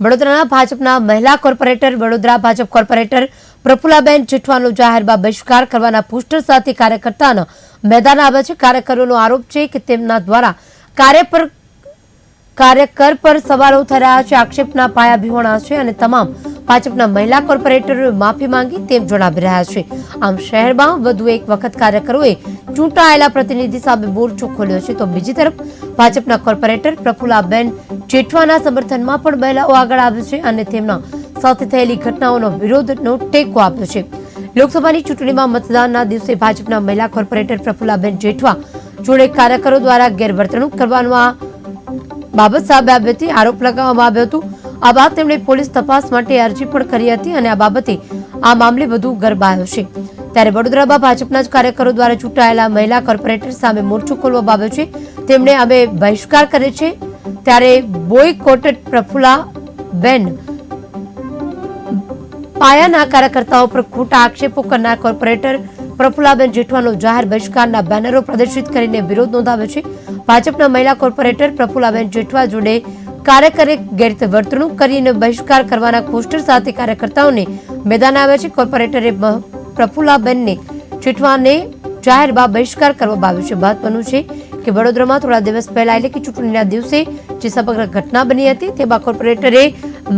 વડોદરાના ભાજપના મહિલા કોર્પોરેટર, વડોદરા ભાજપ કોર્પોરેટર પ્રફુલાબેન જેઠવાનો જાહેરમાં બહિષ્કાર કરવાના પોસ્ટર સાથે કાર્યકર્તાનો મેદાન આવ્યા છે. કાર્યકરોનો આરોપ છે કે તેમના દ્વારા કાર્ય પર કાર્યકર પર સવાલો થઈ રહ્યા છે. આક્ષેપના પાયા ભીહોણા છે અને તમામ ભાજપના મહિલા કોર્પોરેટરોએ માફી માંગી તેમ જણાવી રહ્યા છે. આમ શહેરમાં વધુ એક વખત કાર્યકરોએ ચૂંટાયેલા પ્રતિનિધિ સામે મોરચો ખોલ્યો છે. તો બીજી તરફ ભાજપના કોર્પોરેટર પ્રફુલાબેન જેઠવાના સમર્થનમાં પણ મહિલાઓ આગળ આવે છે અને તેમના સાથે થયેલી ઘટનાઓનો વિરોધનો ટેકો આપ્યો છે. લોકસભાની ચૂંટણીમાં મતદાનના દિવસે ભાજપના મહિલા કોર્પોરેટર પ્રફુલાબેન જેઠવા જોડે કાર્યકરો દ્વારા ગેરવર્તણૂક કરવાનું બાબત સામે આવી હતી. આરોપ લગાવવામાં આવ્યો હતો. આ બાદ તેમણે પોલીસ તપાસ માટે અરજી પણ કરી હતી અને આ બાબતે આ મામલે વધુ ગરબાયો છે. ત્યારે વડોદરામાં ભાજપના જ કાર્યકરો દ્વારા ચૂંટાયેલા મહિલા કોર્પોરેટર સામે મોરચો ખોલવામાં આવ્યો છે. તેમણે અમે બહિષ્કાર કરે છે. ત્યારે બોયકોટેડ પ્રફુલા બેન પાયાના કાર્યકર્તાઓ પર ખોટા આક્ષેપો કરનાર કોર્પોરેટર પ્રફુલાબેન જેઠવાનો જાહેર બહિષ્કારના બેનરો પ્રદર્શિત કરીને વિરોધ નોંધાવ્યો છે. ભાજપના મહિલા કોર્પોરેટર પ્રફુલાબેન જેઠવા જોડે કાર્યકરે ગેરરીતે વર્તણૂક કરીને બહિષ્કાર કરવાના પોસ્ટર સાથે કાર્યકર્તાઓને મેદાન આવ્યા છે. કોર્પોરેટરે પ્રફુલાબેનને પ્રફુલાબેનને જાહેર બા બહિષ્કાર કરવામાં આવ્યો છે. મહત્વનું છે કે વડોદરામાં થોડા દિવસ પહેલા એટલે કે ચૂંટણીના દિવસે જે સમગ્ર ઘટના બની હતી, તેમાં કોર્પોરેટરે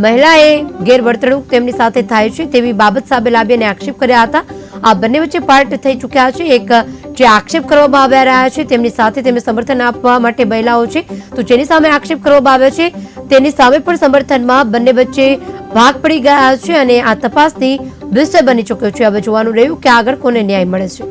મહિલાએ ગેરવર્તણૂક તેમની સાથે થાય છે તેવી બાબત સામે લાવી અને આક્ષેપ કર્યા હતા. આ બંને વચ્ચે પાર્ટ થઈ ચૂક્યા છે. એક જે આક્ષેપ કરવામાં આવ્યા રહ્યા છે, તેમની સાથે તેમને સમર્થન આપવા માટે મહિલાઓ છે. તો જેની સામે આક્ષેપ કરવામાં આવ્યો છે, તેની સામે પણ સમર્થનમાં બંને વચ્ચે ભાગ પડી ગયા છે અને આ તપાસથી વિષય બની ચૂક્યો છે. હવે જોવાનું રહ્યું કે આગળ કોને ન્યાય મળે છે.